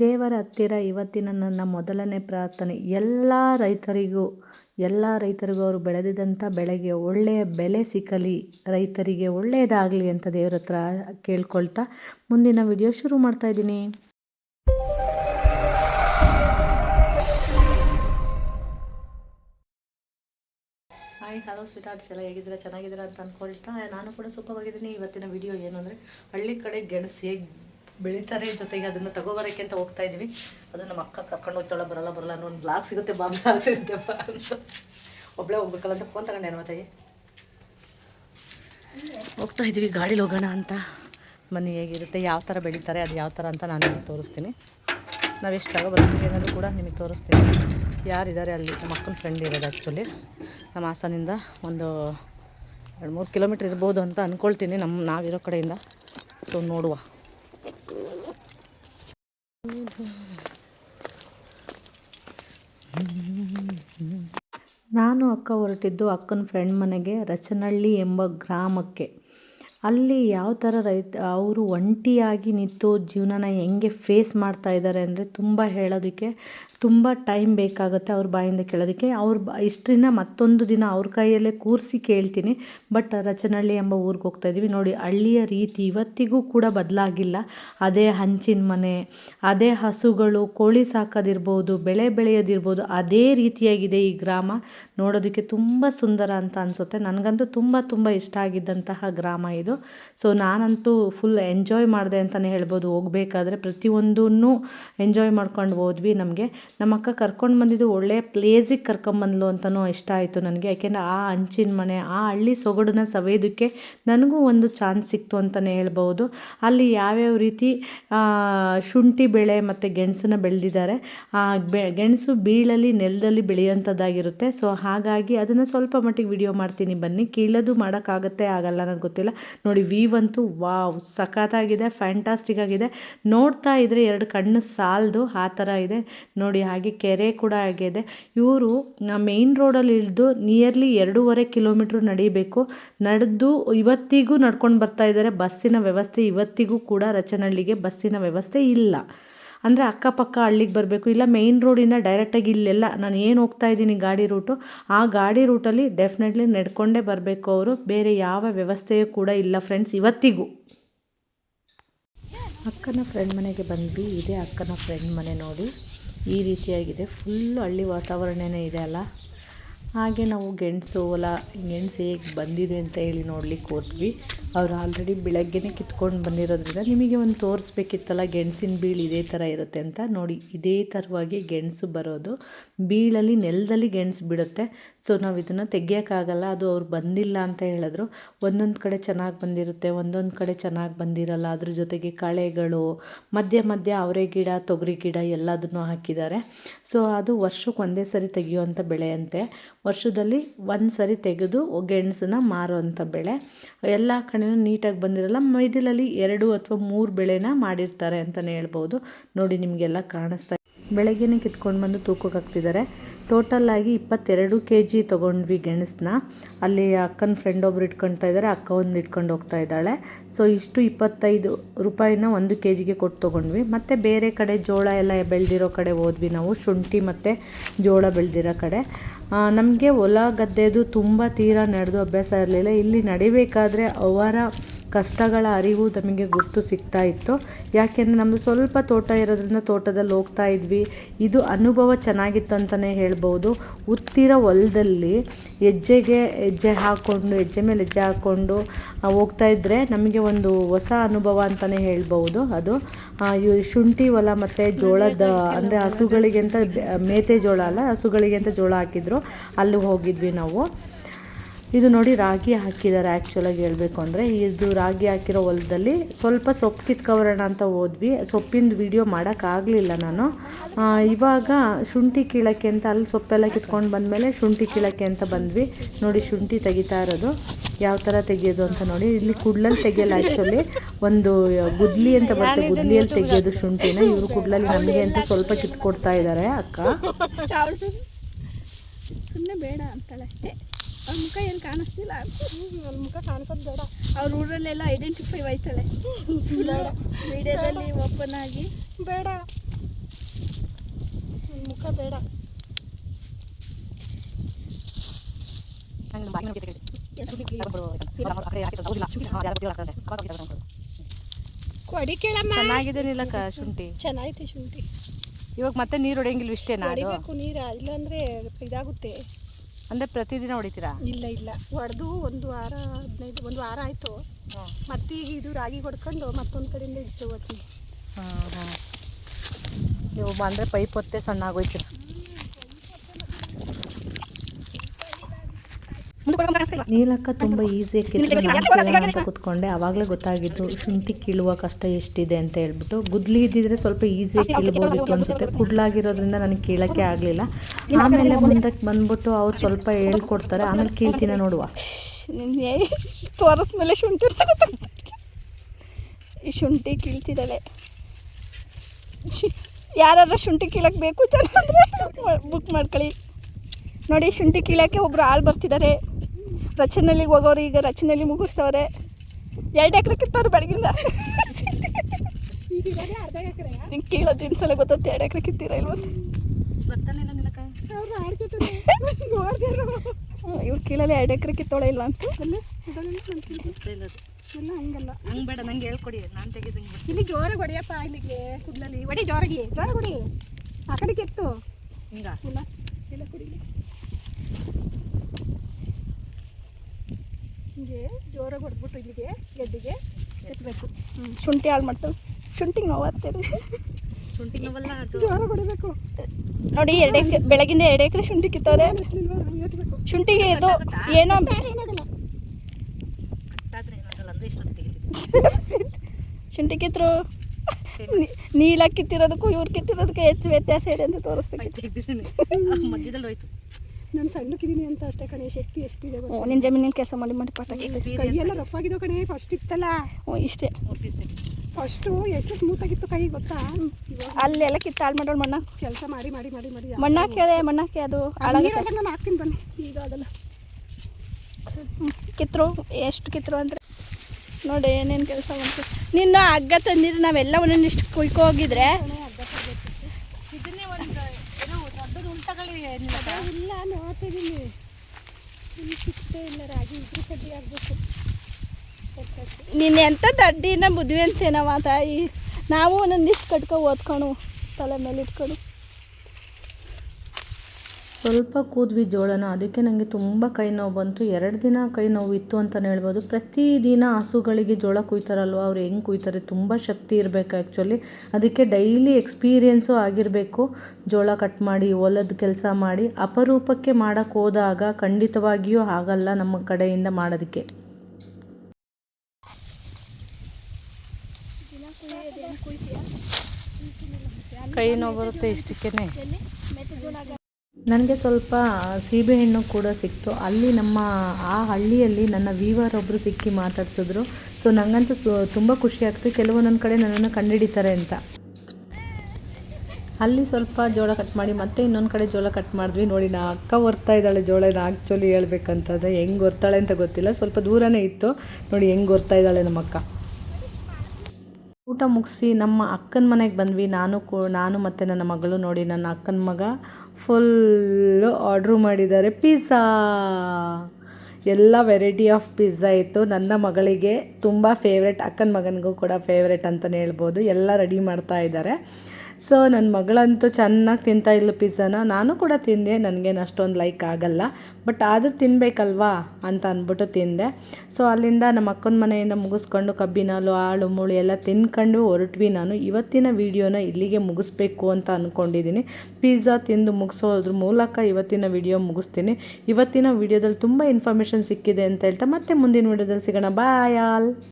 ದೇವರ ಹತ್ತಿರ ಇವತ್ತಿನ ನನ್ನ ಮೊದಲನೇ ಪ್ರಾರ್ಥನೆ. ಎಲ್ಲ ರೈತರಿಗೂ ಎಲ್ಲ ರೈತರಿಗೂ ಅವರು ಬೆಳೆದಿದ್ದಂಥ ಬೆಳೆಗೆ ಒಳ್ಳೆಯ ಬೆಲೆ ಸಿಕ್ಕಲಿ, ರೈತರಿಗೆ ಒಳ್ಳೆಯದಾಗಲಿ ಅಂತ ದೇವರ ಹತ್ರ ಕೇಳ್ಕೊಳ್ತಾ ಮುಂದಿನ ವಿಡಿಯೋ ಶುರು ಮಾಡ್ತಾ ಇದ್ದೀನಿ. ಹಾಯ್ ಹಲೋ ಸ್ವೀಟಾರ್ಟ್ಸ್ ಎಲ್ಲ ಹೇಗಿದ್ದೀರಾ? ಚೆನ್ನಾಗಿದ್ದೀರಾ ಅಂತ ಅಂದ್ಕೊಳ್ತಾ, ನಾನು ಕೂಡ ಸೂಪರ್ವಾಗಿದ್ದೀನಿ ಇವತ್ತಿನ ವಿಡಿಯೋ ಏನು ಅಂದರೆ, ಹಳ್ಳಿ ಕಡೆ ಗೆಣಸು ಬೆಳೀತಾರೆ ಜೊತೆಗೆ ಅದನ್ನು ತಗೋಬರೋಕ್ಕೆ ಅಂತ ಹೋಗ್ತಾ ಇದ್ವಿ. ಅದು ನಮ್ಮ ಅಕ್ಕ ಕರ್ಕೊಂಡು ಹೋಗ್ತಾಳೆ, ಬರಲ್ಲ ಬರಲ್ಲ, ಅನ್ನೋ ಒಂದು ಬ್ಲಾಗ್ ಸಿಗುತ್ತೆ, ಬಾ ಬ್ಲಾಗ್ ಸಿಗುತ್ತೆ, ಬಾ ಅಂತ. ಒಬ್ಬಳೇ ಹೋಗ್ಬೇಕಲ್ಲ ಅಂತ ಫೋನ್ ತಗೊಂಡೆ ಮತ್ತಾಗಿ ಹೋಗ್ತಾ ಇದ್ವಿ, ಗಾಡಿಲಿ ಹೋಗೋಣ ಅಂತ. ಮನೆ ಹೇಗಿರುತ್ತೆ, ಯಾವ ಥರ ಬೆಳೀತಾರೆ, ಅದು ಯಾವ ಥರ ಅಂತ ನಾನು ನಿಮಗೆ ತೋರಿಸ್ತೀನಿ. ನಾವು ಎಷ್ಟು ತಗೊಬರ್ತೀವಿ ಅನ್ನೋದು ಕೂಡ ನಿಮಗೆ ತೋರಿಸ್ತೀನಿ. ಯಾರಿದ್ದಾರೆ ಅಲ್ಲಿ? ನಮ್ಮ ಅಕ್ಕನ ಫ್ರೆಂಡ್ ಇರೋದು ಆ್ಯಕ್ಚುಲಿ ನಮ್ಮ ಹಾಸನಿಂದ ಒಂದು ಎರಡು ಮೂರು ಕಿಲೋಮೀಟ್ರ್ ಇರ್ಬೋದು ಅಂತ ಅಂದ್ಕೊಳ್ತೀನಿ ನಮ್ಮ ನಾವಿರೋ ಕಡೆಯಿಂದ. ಸೊ ನೋಡುವ. ನಾನು ಅಕ್ಕ ಹೊರಟಿದ್ದು ಅಕ್ಕನ ಫ್ರೆಂಡ್ ಮನೆಗೆ ರಚನಹಳ್ಳಿ ಎಂಬ ಗ್ರಾಮಕ್ಕೆ. ಅಲ್ಲಿ ಯಾವ ಥರ ರೈತ, ಅವರು ಒಂಟಿಯಾಗಿ ನಿಂತು ಜೀವನನ ಹೆಂಗೆ ಫೇಸ್ ಮಾಡ್ತಾ ಇದ್ದಾರೆ ಅಂದರೆ ತುಂಬ ಹೇಳೋದಕ್ಕೆ ತುಂಬ ಟೈಮ್ ಬೇಕಾಗುತ್ತೆ ಅವ್ರ ಬಾಯಿಂದ ಕೇಳೋದಕ್ಕೆ. ಅವ್ರ ಬ ಇಷ್ಟರಿಂದ ಮತ್ತೊಂದು ದಿನ ಅವ್ರ ಕೈಯಲ್ಲೇ ಕೂರಿಸಿ ಕೇಳ್ತೀನಿ. ಬಟ್ ರಚನಹಳ್ಳಿ ಎಂಬ ಊರಿಗೆ ಹೋಗ್ತಾ ಇದ್ದೀವಿ ನೋಡಿ, ಹಳ್ಳಿಯ ರೀತಿ ಇವತ್ತಿಗೂ ಕೂಡ ಬದಲಾಗಿಲ್ಲ. ಅದೇ ಹಂಚಿನ ಮನೆ, ಅದೇ ಹಸುಗಳು, ಕೋಳಿ ಸಾಕೋದಿರ್ಬೋದು, ಬೆಳೆ ಬೆಳೆಯೋದಿರ್ಬೋದು, ಅದೇ ರೀತಿಯಾಗಿದೆ ಈ ಗ್ರಾಮ. ನೋಡೋದಕ್ಕೆ ತುಂಬ ಸುಂದರ ಅಂತ ಅನಿಸುತ್ತೆ. ನನಗಂತೂ ತುಂಬ ತುಂಬ ಇಷ್ಟ ಆಗಿದ್ದಂತಹ ಗ್ರಾಮ ಇದು. ಸೊ, ನಾನಂತೂ ಫುಲ್ ಎಂಜಾಯ್ ಮಾಡಿದೆ ಅಂತಲೇ ಹೇಳ್ಬೋದು. ಹೋಗಬೇಕಾದ್ರೆ ಪ್ರತಿಯೊಂದನ್ನು ಎಂಜಾಯ್ ಮಾಡ್ಕೊಂಡು ಹೋದ್ವಿ ನಮಗೆ. ನಮ್ಮ ಅಕ್ಕ ಕರ್ಕೊಂಡು ಬಂದಿದ್ದು ಒಳ್ಳೆಯ ಪ್ಲೇಸಿಗೆ ಕರ್ಕೊಂಬಂದ್ಲು ಅಂತಲೂ ಇಷ್ಟ ಆಯಿತು ನನಗೆ. ಯಾಕೆಂದರೆ ಆ ಹಂಚಿನ ಮನೆ, ಆ ಹಳ್ಳಿ ಸೊಗಡನ್ನ ಸವಿಯೋದಕ್ಕೆ ನನಗೂ ಒಂದು ಚಾನ್ಸ್ ಸಿಕ್ತು ಅಂತಲೇ ಹೇಳ್ಬೋದು ಅಲ್ಲಿ ಯಾವ್ಯಾವ ರೀತಿ ಶುಂಠಿ ಬೆಳೆ ಮತ್ತು ಗೆಣಸನ್ನ ಬೆಳೆದಿದ್ದಾರೆ, ಆ ಬೆ, ಗೆಣಸು ಬೀಳಲ್ಲಿ ನೆಲದಲ್ಲಿ ಬೆಳೆಯುವಂಥದ್ದಾಗಿರುತ್ತೆ ಸೊ ಹಾಗಾಗಿ ಅದನ್ನು ಸ್ವಲ್ಪ ಮಟ್ಟಿಗೆ ವಿಡಿಯೋ ಮಾಡ್ತೀನಿ. ಬನ್ನಿ. ಕೀಳೋದು ಮಾಡೋಕ್ಕಾಗತ್ತೆ ಆಗಲ್ಲ ನನಗೆ ಗೊತ್ತಿಲ್ಲ. ನೋಡಿ ವೀವ್ ಅಂತೂ ವಾವ್ ಸಖತ್ತಾಗಿದೆ ಫ್ಯಾಂಟಾಸ್ಟಿಕ್ ಆಗಿದೆ. ನೋಡ್ತಾ ಇದ್ದರೆ ಎರಡು ಕಣ್ಣು ಸಾಲದು, ಆ ಥರ ಇದೆ. ನೋಡಿ ಹಾಗೆ ಕೆರೆ ಕೂಡ ಆಗಿದೆ. ಇವರು ಮೇಯ್ನ್ ರೋಡಲ್ಲಿ ಇಳಿದು ನಿಯರ್ಲಿ ಎರಡೂವರೆ ಕಿಲೋಮೀಟ್ರ್ ನಡೀಬೇಕು. ನಡೆದು ಇವತ್ತಿಗೂ ನಡ್ಕೊಂಡು ಬರ್ತಾ ಇದ್ದಾರೆ ಬಸ್ಸಿನ ವ್ಯವಸ್ಥೆ ಇವತ್ತಿಗೂ ಕೂಡ ರಚನಹಳ್ಳಿಗೆ ಬಸ್ಸಿನ ವ್ಯವಸ್ಥೆ ಇಲ್ಲ. ಅಂದರೆ ಅಕ್ಕಪಕ್ಕ ಹಳ್ಳಿಗೆ ಬರಬೇಕು. ಇಲ್ಲ ಮೇಯ್ನ್ ರೋಡಿಂದ ಡೈರೆಕ್ಟಾಗಿ ಇಲ್ಲೆಲ್ಲ ನಾನು ಏನು ಹೋಗ್ತಾ ಇದ್ದೀನಿ ಗಾಡಿ ರೂಟು ಆ ಗಾಡಿ ರೂಟಲ್ಲಿ ಡೆಫಿನೆಟ್ಲಿ ನಡ್ಕೊಂಡೇ ಬರಬೇಕು ಅವರು. ಬೇರೆ ಯಾವ ವ್ಯವಸ್ಥೆಯೂ ಕೂಡ ಇಲ್ಲ ಫ್ರೆಂಡ್ಸ್ ಇವತ್ತಿಗೂ. ಅಕ್ಕನ ಫ್ರೆಂಡ್ ಮನೆಗೆ ಬಂದ್ವಿ. ಇದೇ ಅಕ್ಕನ ಫ್ರೆಂಡ್ ಮನೆ ನೋಡಿ. ಈ ರೀತಿಯಾಗಿದೆ. ಫುಲ್ಲು ಹಳ್ಳಿ ವಾತಾವರಣನೇ ಇದೆ ಅಲ್ಲ? ಹಾಗೆ ನಾವು ಗೆಣಸು ಹೊಲ, ಗೆಣಸು ಹೇಗೆ ಬಂದಿದೆ ಅಂತ ಹೇಳಿ ನೋಡ್ಲಿಕ್ಕೆ ಹೋದ್ವಿ. ಅವ್ರು ಆಲ್ರೆಡಿ ಬೆಳಗ್ಗೆನೇ ಕಿತ್ಕೊಂಡು ಬಂದಿರೋದ್ರಿಂದ ನಿಮಗೆ ಒಂದು ತೋರಿಸ್ಬೇಕಿತ್ತಲ್ಲ, ಗೆಣಸಿನ ಬೀಳು ಇದೇ ಥರ ಇರುತ್ತೆ ಅಂತ. ನೋಡಿ, ಇದೇ ಥರವಾಗಿ ಗೆಣಸು ಬರೋದು. ಬೀಳಲ್ಲಿ, ನೆಲದಲ್ಲಿ ಗೆಣಸು ಬಿಡುತ್ತೆ. ಸೊ, ನಾವು ಇದನ್ನು ತೆಗಿಯೋಕ್ಕಾಗಲ್ಲ ಅದು ಅವ್ರು ಬಂದಿಲ್ಲ ಅಂತ ಹೇಳಿದ್ರು. ಒಂದೊಂದು ಕಡೆ ಚೆನ್ನಾಗಿ ಬಂದಿರುತ್ತೆ, ಒಂದೊಂದು ಕಡೆ ಚೆನ್ನಾಗಿ ಬಂದಿರಲ್ಲ. ಅದ್ರ ಜೊತೆಗೆ ಕಳೆಗಳು, ಮಧ್ಯ ಮಧ್ಯ ಅವರೆ ಗಿಡ, ತೊಗರಿ ಗಿಡ ಎಲ್ಲದನ್ನು ಹಾಕಿದ್ದಾರೆ. ಸೊ, ಅದು ವರ್ಷಕ್ಕೆ ಒಂದೇ ಸರಿ ತೆಗೆಯುವಂಥ ಬೆಳೆ ಅಂತೆ ವರ್ಷದಲ್ಲಿ ಒಂದು ಸರಿ ತೆಗೆದು ಗೆಣಸನ್ನ ಮಾರುವಂಥ ಬೆಳೆ. ಎಲ್ಲ ಕಡೆಯೂ ನೀಟಾಗಿ ಬಂದಿರಲ್ಲ. ಮೈದಿಲಲ್ಲಿ ಎರಡು ಅಥವಾ ಮೂರು ಬೆಳೆನ ಮಾಡಿರ್ತಾರೆ ಅಂತಲೇ ಹೇಳ್ಬೋದು. ನೋಡಿ ನಿಮಗೆಲ್ಲ ಕಾಣಿಸ್ತಾ ಬೆಳಗ್ಗೆನೇ ಕಿತ್ಕೊಂಡು ಬಂದು ತೂಕಕ್ಕೆ ಹಾಕ್ತಿದ್ದಾರೆ. ಟೋಟಲ್ಲಾಗಿ ಇಪ್ಪತ್ತೆರಡು ಕೆ ಜಿ ತೊಗೊಂಡ್ವಿ ಗೆಣಸನ್ನ ಅಲ್ಲಿ ಅಕ್ಕನ ಫ್ರೆಂಡ್ ಒಬ್ರು ಇಟ್ಕೊಳ್ತಾ ಇದ್ದಾರೆ ಅಕ್ಕ ಒಂದು ಇಟ್ಕೊಂಡು ಹೋಗ್ತಾ ಇದ್ದಾಳೆ. ಸೊ ಇಷ್ಟು ಇಪ್ಪತ್ತೈದು ರೂಪಾಯಿನ ಒಂದು ಕೆ ಜಿಗೆ ಕೊಟ್ಟು ತೊಗೊಂಡ್ವಿ. ಮತ್ತು ಬೇರೆ ಕಡೆ ಜೋಳ ಎಲ್ಲ ಬೆಳೆದಿರೋ ಕಡೆ ಹೋದ್ವಿ ನಾವು, ಶುಂಠಿ ಮತ್ತು ಜೋಳ ಬೆಳೆದಿರೋ ಕಡೆ. ನಮಗೆ ಹೊಲ ಗದ್ದೆದು ತುಂಬ ತೀರಾ ನಡೆದು ಅಭ್ಯಾಸ ಇರಲಿಲ್ಲ. ಇಲ್ಲಿ ನಡಿಬೇಕಾದ್ರೆ ಅವರ ಕಷ್ಟಗಳ ಅರಿವು ನಮಗೆ ಗೊತ್ತು ಸಿಗ್ತಾ ಇತ್ತು. ಯಾಕೆಂದರೆ ನಮ್ಮದು ಸ್ವಲ್ಪ ತೋಟ ಇರೋದ್ರಿಂದ ತೋಟದಲ್ಲಿ ಹೋಗ್ತಾ ಇದ್ವಿ. ಇದು ಅನುಭವ ಚೆನ್ನಾಗಿತ್ತು ಅಂತಲೇ ಹೇಳ್ಬೋದು. ಉತ್ತಿರೋ ಹೊಲದಲ್ಲಿ ಹೆಜ್ಜೆಗೆ ಹೆಜ್ಜೆ ಹಾಕ್ಕೊಂಡು ಹೆಜ್ಜೆ ಮೇಲೆ ಹೆಜ್ಜೆ ಹಾಕ್ಕೊಂಡು ಹೋಗ್ತಾ ಇದ್ದರೆ ನಮಗೆ ಒಂದು ಹೊಸ ಅನುಭವ ಅಂತಲೇ ಹೇಳ್ಬೋದು ಅದು. ಶುಂಠಿ ಹೊಲ ಮತ್ತು ಜೋಳದ, ಅಂದರೆ ಹಸುಗಳಿಗೆ ಅಂತ ಮೇತೆ ಜೋಳ ಅಲ್ಲ ಹಸುಗಳಿಗೆ ಅಂತ ಜೋಳ ಹಾಕಿದ್ರು. ಅಲ್ಲಿ ಹೋಗಿದ್ವಿ ನಾವು. ಇದು ನೋಡಿ ರಾಗಿ ಹಾಕಿದ್ದಾರೆ ಆ್ಯಕ್ಚುಲಾಗಿ ಹೇಳಬೇಕು ಅಂದರೆ. ಇದು ರಾಗಿ ಹಾಕಿರೋ ಹೊಲದಲ್ಲಿ ಸ್ವಲ್ಪ ಸೊಪ್ಪು ಕಿತ್ಕೊಬರೋಣ ಅಂತ ಹೋದ್ವಿ. ಸೊಪ್ಪಿಂದು ವೀಡಿಯೋ ಮಾಡೋಕ್ಕಾಗಲಿಲ್ಲ ನಾನು. ಇವಾಗ ಶುಂಠಿ ಕೀಳಕ್ಕೆ ಅಂತ ಅಲ್ಲಿ ಸೊಪ್ಪೆಲ್ಲ ಕಿತ್ಕೊಂಡು ಬಂದಮೇಲೆ ಶುಂಠಿ ಕೀಳಕ್ಕೆ ಅಂತ ಬಂದ್ವಿ. ನೋಡಿ ಶುಂಠಿ ತೆಗಿತಾ ಇರೋದು. ಯಾವ ಥರ ತೆಗಿಯೋದು ಅಂತ ನೋಡಿ. ಇಲ್ಲಿ ಕುಡ್ಲಲ್ಲಿ ತೆಗಿಯಲ್ಲ ಆ್ಯಕ್ಚುಲಿ ಒಂದು ಗುದ್ಲಿ ಅಂತ ಬರ್ತದೆ ಗುದ್ಲಿಯಲ್ಲಿ ತೆಗಿಯೋದು ಶುಂಠಿನ. ಇವರು ಕುಡ್ಲಲ್ಲಿ ನಮಗೆ ಅಂತ ಸ್ವಲ್ಪ ಕಿತ್ಕೊಡ್ತಾ ಇದ್ದಾರೆ ಅಕ್ಕ. ಸುಮ್ಮನೆ ಬೇಡ ಅಂತಳಷ್ಟೇ ಅವ್ರ ಮುಖ ಏನು ಕಾಣಿಸ್ತಿಲ್ಲ. ಅವ್ರ ಮುಖ ಕಾಣಿಸೋದು ಬೇಡ. ಅವ್ರ ಊರಲ್ಲೆಲ್ಲ ಐಡೆಂಟಿಫೈ ಆಯ್ತಾಳೆ. ವಿಡಿಯೋದಲ್ಲಿ ಓಪನ್ ಆಗಿ. ಬೇಡ. ಮುಖ ಬೇಡ. ಕೊಡಿ ಕೇಳಮ್ಮ. ಚೆನ್ನಾಗಿದೆ ನಿಲಕ ಶುಂಠಿ. ಚೆನ್ನಾಗೈತೆ ಶುಂಠಿ. ಇವಾಗ ಮತ್ತೆ ನೀರು ಹೊಡೆಯಂಗಿಲ್ವ ಇಷ್ಟೇನಾ ನೀರ ಇಲ್ಲಾಂದ್ರೆ ಇದಾಗುತ್ತೆ. ಅಂದರೆ ಪ್ರತಿದಿನ ಹೊಡಿತೀರಾ? ಇಲ್ಲ ಇಲ್ಲ. ಹೊಡೆದು ಒಂದು ವಾರ ಹದಿನೈದು ಒಂದು ವಾರ ಆಯಿತು. ಮತ್ತೆ ಈಗ ಇದು ರಾಗಿ ಹೊಡ್ಕೊಂಡು ಮತ್ತೊಂದು ಕಡೆಯಿಂದ ಇಟ್ಟು ಹೋಗ್ತೀನಿ ನೀವು ಅಂದರೆ ಪೈಪ್ ಹೊತ್ತೆ ಸಣ್ಣ ಆಗೋಯ್ತೀರ ನೀಲಕ್ಕ ತುಂಬ ಈಸಿಯಾಗಿ ಕಿತ್ಕೊಂಡು ಕುತ್ಕೊಂಡೆ. ಆವಾಗಲೇ ಗೊತ್ತಾಗಿದ್ದು ಶುಂಠಿ ಕೀಳುವ ಕಷ್ಟ ಎಷ್ಟಿದೆ ಅಂತ ಹೇಳ್ಬಿಟ್ಟು. ಗುದ್ಲಿ ಇದ್ದಿದ್ರೆ ಸ್ವಲ್ಪ ಈಸಿಯಾಗಿ ಕೀಳ್ಬೋದಿತ್ತು ಅನ್ಸುತ್ತೆ. ಕುಡ್ಲಾಗಿರೋದ್ರಿಂದ ನನಗೆ ಕೀಳಕ್ಕೆ ಆಗಲಿಲ್ಲ. ಆಮೇಲೆ ಮುಂದಕ್ಕೆ ಬಂದ್ಬಿಟ್ಟು ಅವ್ರು ಸ್ವಲ್ಪ ಹೇಳ್ಕೊಡ್ತಾರೆ. ಆಮೇಲೆ ಕೀಳ್ತೀನ ನೋಡುವ. ನಿನ್ನೆ ತೋರಿಸ್ಮೇಲೆ ಶುಂಠಿ. ಈ ಶುಂಠಿ ಕೀಳ್ತಿದ್ದಾಳೆ. ಯಾರು ಶುಂಠಿ ಕೀಳಕ್ಕೆ ಬೇಕು ಚೆನ್ನಾಗಿ ಬುಕ್ ಮಾಡ್ಕೊಳ್ಳಿ. ನೋಡಿ ಶುಂಠಿ ಕೀಳಕ್ಕೆ ಒಬ್ರು ಆಳು ಬರ್ತಿದ್ದಾರೆ. ರಚನೆಲಿಗೆ ಹೋಗೋರು ಈಗ ರಚನೆಯಲ್ಲಿ ಮುಗಿಸ್ತವ್ರೆ. ಎರಡು ಎಕರೆ ಕಿತ್ತವ್ರು ಬೆಳಗಿಂದ. ನಿಂಗೆ ಕೀಳೋ ದಿನಸಲ ಗೊತ್ತತ್ತೆ ಎರಡು ಎಕರೆ ಕಿತ್ತೀರ ಇಲ್ವ ಇವ್ರು ಕೀಳಲ್ಲಿ ಎರಡು ಎಕರೆ ಕಿತ್ತೋಳೆ ಇಲ್ಲ ಅಂತ. ಇಲ್ಲ ಹಂಗಲ್ಲ ಹಂಗೆ ಬೇಡ ನಂಗೆ ಹೇಳ್ಕೊಡಿ ನಾನು ತೆಗೆದಂಗೆ ಇಲ್ಲಿ ಜೋರಾಗಿ ಹೊಡಿಯಪ್ಪ ಇಲ್ಲಿಗೆ ಕುಡ್ಲಲ್ಲಿ. ಹೊಡಿ ಜೋರಾಗಿ ಜೋರಾಗಿ ಹೊಡಿ. ಆ ಕಡೆ ಕೆತ್ತು. ಹಿಂಗ. ಇಲ್ಲ ಇಲ್ಲ ಕುಡಿಲಿ. ಹಿಂಗೆ ಜೋರಾಗಿ ಹೊಡೆದ್ಬಿಟ್ಟು ಇಲ್ಲಿಗೆ ಗೆಡ್ಡಿಗೆ ಎತ್ತಬೇಕು ಶುಂಠಿ ಹಾಳು ಮಾಡ್ತಾವೆ. ಶುಂಠಿಗೆ ನೋವಾಗ್ತೀರಿ ಶುಂಠಿ ನೋವಲ್ಲ ಜೋರಾಗಿ ಹೊಡಿಬೇಕು. ನೋಡಿ ಎರಡು ಎಕರೆ ಬೆಳಗಿಂದ ಎರಡು ಎಕರೆ ಶುಂಠಿ ಕಿತ್ತವ್ರೆ ಶುಂಠಿಗೆ ಇದು ಏನೋ ಶುಂಠಿ. ಕಿತ್ತರು ನೀಲ ಕಿತ್ತಿರೋದಕ್ಕೂ ಇವ್ರು ಕಿತ್ತಿರೋದಕ್ಕೂ ಹೆಚ್ಚು ವ್ಯತ್ಯಾಸ ಇದೆ ಅಂತ ತೆಗ್ದಿದ್ದೀನಿ ಮಧ್ಯದಲ್ಲಿ ಹೋಯ್ತು. ನಾನು ಸಣ್ಣಕ್ಕಿದ್ದೀನಿ ಅಂತ ಅಷ್ಟೇ ಕಣೆ ಶಕ್ತಿ ಎಷ್ಟಿದೆ ಓ ನಿನ್ನ ಜಮೀನಲ್ಲಿ ಕೆಲಸ ಮಾಡಿ ಮಾಡಿ ಪಟಾಕಿ ಕೈಯೆಲ್ಲ ರಫ್ ಆಗಿದೋ ಕಣೆ ಫಸ್ಟ್ ಇತ್ತಲ್ಲ? ಓ ಇಷ್ಟೇ. ಫಸ್ಟು ಎಷ್ಟು ಸ್ಮೂತ್ ಆಗಿತ್ತು ಕೈ ಗೊತ್ತಾ? ಅಲ್ಲೆಲ್ಲ ಕಿತ್ತಾಳು ಹಾಳು ಮಾಡೋಳು ಮಣ್ಣ. ಕೆಲಸ ಮಾಡಿ ಮಾಡಿ ಮಾಡಿ ಮಾಡಿ. ಮಣ್ಣಾಕಿ ಅದೇ ಮಣ್ಣಾಕಿ ಅದು ಹಾಳಾಗುತ್ತೆ. ನಾನು ಹಾಕ್ತೀನಿ ಬನ್ನಿ. ಈಗ ಅದಲ್ಲ. ಕಿತ್ತರು ಎಷ್ಟು ಕಿತ್ತರು ಅಂದರೆ? ನೋಡಿ ಏನೇನು ಕೆಲಸ ಬಂತು ನಿನ್ನ ಹಗ್ಗ ತಂದಿದ್ರೆ ನಾವೆಲ್ಲ ಒಂದೊಂದು ಇಷ್ಟು ಕುಯ್ಕೊ ಹೋಗಿದ್ರೆ ಇದನ್ನೇ ಒಂದು ಏನೋ ದೊಡ್ಡದು ಉಂಟಗಳಿ ಇಲ್ಲ. ನೋಡ್ತಿದ್ದೀನಿ ಇಲ್ಲಿ ಸಿಕ್ತೇ ಇಲ್ಲ, ರಾಗಿ ಇದ್ರ ಕಡ್ಡಿ ಆಗಬೇಕು. ನೀನು ಎಂಥ ದಡ್ಡಿನ ಮದುವೆ ಅಂತೇನವ ತಾಯಿ? ನಾವು ಒಂದೊಂದಿಷ್ಟು ಕಟ್ಕೊ ಓದ್ಕೊಂಡು ತಲೆ ಮೇಲೆ ಇಟ್ಕೊಂಡು ಸ್ವಲ್ಪ ಕೂದ್ವಿ ಜೋಳನ, ಅದಕ್ಕೆ ನನಗೆ ತುಂಬ ಕೈ ನೋವು ಬಂತು. ಎರಡು ದಿನ ಕೈ ನೋವು ಇತ್ತು ಅಂತಲೇ ಹೇಳ್ಬೋದು. ಪ್ರತಿದಿನ ಹಸುಗಳಿಗೆ ಜೋಳ ಕುಯ್ತಾರಲ್ವ, ಅವ್ರು ಹೆಂಗೆ ಕುಯ್ತಾರೆ? ತುಂಬ ಶಕ್ತಿ ಇರಬೇಕು ಆ್ಯಕ್ಚುಲಿ ಅದಕ್ಕೆ ಡೈಲಿ ಎಕ್ಸ್ಪೀರಿಯೆನ್ಸು ಆಗಿರಬೇಕು. ಜೋಳ ಕಟ್ ಮಾಡಿ, ಹೊಲದ ಕೆಲಸ ಮಾಡಿ, ಅಪರೂಪಕ್ಕೆ ಮಾಡೋಕ್ಕೆ ಹೋದಾಗ ಖಂಡಿತವಾಗಿಯೂ ಆಗಲ್ಲ ನಮ್ಮ ಕಡೆಯಿಂದ ಮಾಡೋದಕ್ಕೆ. ಕೈ ನೋವು ಬರುತ್ತೆ ಇಷ್ಟಕ್ಕೇ ನನಗೆ ಸ್ವಲ್ಪ ಸೀಬೆಹಣ್ಣು ಕೂಡ ಸಿಕ್ತು. ಅಲ್ಲಿ ನಮ್ಮ ಆ ಹಳ್ಳಿಯಲ್ಲಿ ನನ್ನ ವೀವರ್ ಒಬ್ಬರು ಸಿಕ್ಕಿ ಮಾತಾಡಿಸಿದ್ರು. ಸೊ ನನಗಂತೂ ಸು, ತುಂಬ ಖುಷಿ ಆಗ್ತು. ಕೆಲವೊಂದೊಂದು ಕಡೆ ನನ್ನನ್ನು ಕಂಡುಹಿಡಿತಾರೆ ಅಂತ. ಅಲ್ಲಿ ಸ್ವಲ್ಪ ಜೋಳ ಕಟ್ ಮಾಡಿ, ಮತ್ತೆ ಇನ್ನೊಂದು ಕಡೆ ಜೋಳ ಕಟ್ ಮಾಡಿದ್ವಿ. ನೋಡಿ, ನಾ ಅಕ್ಕ ಹೊರ್ತಾ ಇದ್ದಾಳೆ ಜೋಳನ ಆ್ಯಕ್ಚುಲಿ ಹೇಳ್ಬೇಕಂತಂದ್ರೆ ಹೆಂಗೆ ಹೊರ್ತಾಳೆ ಅಂತ ಗೊತ್ತಿಲ್ಲ. ಸ್ವಲ್ಪ ದೂರನೇ ಇತ್ತು. ನೋಡಿ, ಹೆಂಗೆ ಹೊರ್ತಾ ಇದ್ದಾಳೆ ನಮ್ಮ ಅಕ್ಕ ಊಟ ಮುಗಿಸಿ ನಮ್ಮ ಅಕ್ಕನ ಮನೆಗೆ ಬಂದ್ವಿ. ನಾನು ಕೂ, ನಾನು ಮತ್ತು ನನ್ನ ಮಗಳು ನೋಡಿ ನನ್ನ ಅಕ್ಕನ ಮಗ ಫುಲ್ಲು ಆರ್ಡ್ರು ಮಾಡಿದ್ದಾರೆ. ಪಿಜ್ಜಾ! ಎಲ್ಲ ವೆರೈಟಿ ಆಫ್ ಪಿಜ್ಜಾ ಇತ್ತು. ನನ್ನ ಮಗಳಿಗೆ ತುಂಬ ಫೇವ್ರೆಟ್ ಅಕ್ಕನ ಮಗನಿಗೂ ಕೂಡ ಫೇವ್ರೆಟ್ ಅಂತಲೇ ಹೇಳ್ಬೋದು. ಎಲ್ಲ ರೆಡಿ ಮಾಡ್ತಾ ಇದ್ದಾರೆ. ಸೊ ನನ್ನ ಮಗಳಂತೂ ಚೆನ್ನಾಗಿ ತಿಂತಾ ಇದ್ಲು ಪಿಜ್ಜಾನ. ನಾನು ಕೂಡ ತಿಂದೆ ನನಗೇನು ಅಷ್ಟೊಂದು ಲೈಕ್ ಆಗಲ್ಲ. ಬಟ್ ಆದರೂ ತಿನ್ನಬೇಕಲ್ವಾ ಅಂತ ಅಂದ್ಬಿಟ್ಟು ತಿಂದೆ. ಸೊ ಅಲ್ಲಿಂದ ನಮ್ಮ ಅಕ್ಕನ ಮನೆಯಿಂದ ಮುಗಿಸ್ಕೊಂಡು ಕಬ್ಬಿನಾಲು ಆಳು ಮೂಳು ಎಲ್ಲ ತಿನ್ಕೊಂಡು ಹೊರಟ್ವಿ ನಾನು. ಇವತ್ತಿನ ವಿಡಿಯೋನ ಇಲ್ಲಿಗೆ ಮುಗಿಸ್ಬೇಕು ಅಂತ ಅಂದ್ಕೊಂಡಿದ್ದೀನಿ ಪಿಜ್ಜಾ ತಿಂದು ಮುಗಿಸೋದ್ರ ಮೂಲಕ ಇವತ್ತಿನ ವಿಡಿಯೋ ಮುಗಿಸ್ತೀನಿ. ಇವತ್ತಿನ ವಿಡಿಯೋದಲ್ಲಿ ತುಂಬ ಇನ್ಫಾರ್ಮೇಷನ್ ಸಿಕ್ಕಿದೆ ಅಂತ ಹೇಳ್ತಾ ಮತ್ತೆ ಮುಂದಿನ ವಿಡಿಯೋದಲ್ಲಿ ಸಿಗೋಣ. ಬಾಯ್ ಆಲ್